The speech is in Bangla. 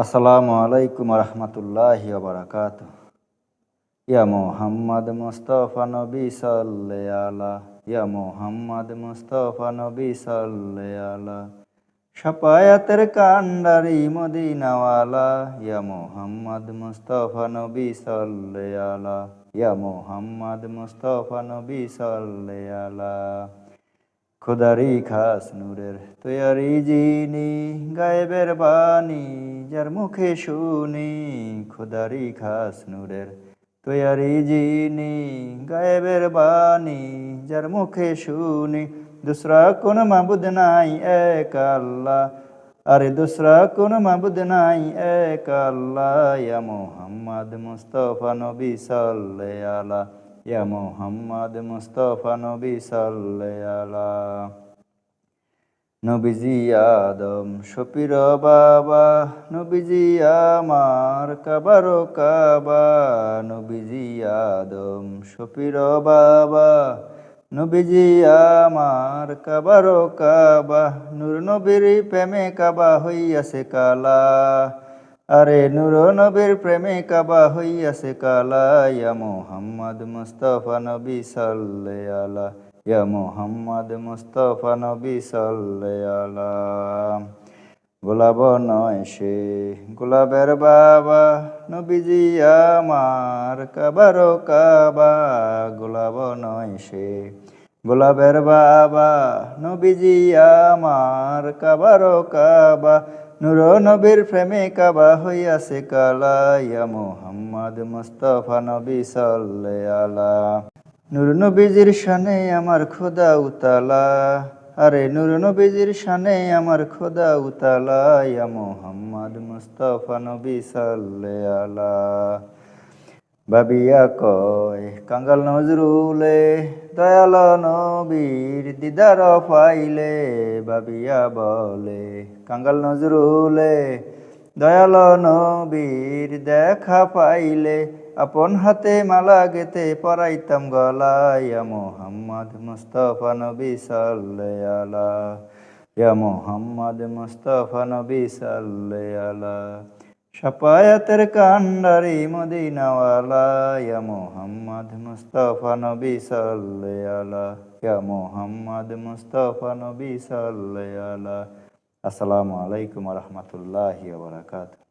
আসসালামু আলাইকুম রহমতুল্লাহি বারাকাত ইয়া মোহাম্মদ মুস্তফা নবী সাল্লে আলা, ইয়া মোহাম্মদ মুস্তফা নবী সাল্লে আলা। সাপায়াতের কান্ডারি মদিনাওয়ালা, ইয়া মোহাম্মদ মুস্তফা নবী সাল্লে আলা, ইয়া মোহাম্মদ মুস্তফা নবী সাল্লে আলা। খোদারি খাস নূরের তৈয়ারি জিনি গায়েবের বাণী যার মুখে শুনি, খোদারি খাস নূরের তৈয়ারি জিনি গায়েবের বাণী যার মুখে শুনি। দুসরা কোন মাবুদ নাই এক আল্লাহ, আরে দুসরা কোন মাবুদ নাই এক আল্লাহ। মোহাম্মদ মুস্তফা নবী সাল্লাল্লাহু আলা ইয়া মোহাম্মদ মুস্তফা নবী আলা নবীজি আদম শপির বাবা নবীজি আমার কাবারো কাবা নবীজি আদম শপির বাবা নবীজি আমার কাবারো কাবা নূর নবীর প্রেমে কাবা হইয়াছে কালা আরে নূর নবীর প্রেমে কাবা হইয়াছে কালা মোহাম্মদ মুস্তফা নবী সাল্লে আলা ইয়া মোহাম্মদ মুস্তফা নবী সাল্লে আলা গোলাপ নয় সে, গোলাপের বাবা নবীজি আমার, কাবারো কাবা গোলাব নয় সে। গোলাপের বাবা, নবীজি আমার কাবারো কাবা, নূর নবীর প্রেমে কাবা হইয়াছে কালা ইয়া মোহাম্মদ মুস্তফা নবী সাল্লে আলা। নূর নবীজির শানে আমার খোদা উতালা, আরে নূর নবীজির শানে আমার খোদা উতালা, ইয়া মোহাম্মদ মুস্তফা নবী সাল্লে আলা। বাবিয়া কয় কাঙ্গাল নজরুলে দয়াল নবীর দিদার পাইলে বাবিয়া বলে কাঙ্গাল নজরুলে দয়াল নবীর দেখা পাইলে, আপন হাতে মালা গেতে পরাইতাম গলাইয়া মোহাম্মদ মুস্তফা নবী সাল্লে আলা মোহাম্মদ মুস্তফা নবী সাল্লে আলা সাপায়াতের কান্ডারি মদিনাওয়ালা ইয়া মোহাম্মদ মুস্তফা নবী সাল্লে আলা মোহাম্মদ মুস্তফা নবী সাল্লে আলা আসসালামু আলাইকুম রহমতুল্লাহ বারাকাতুহু।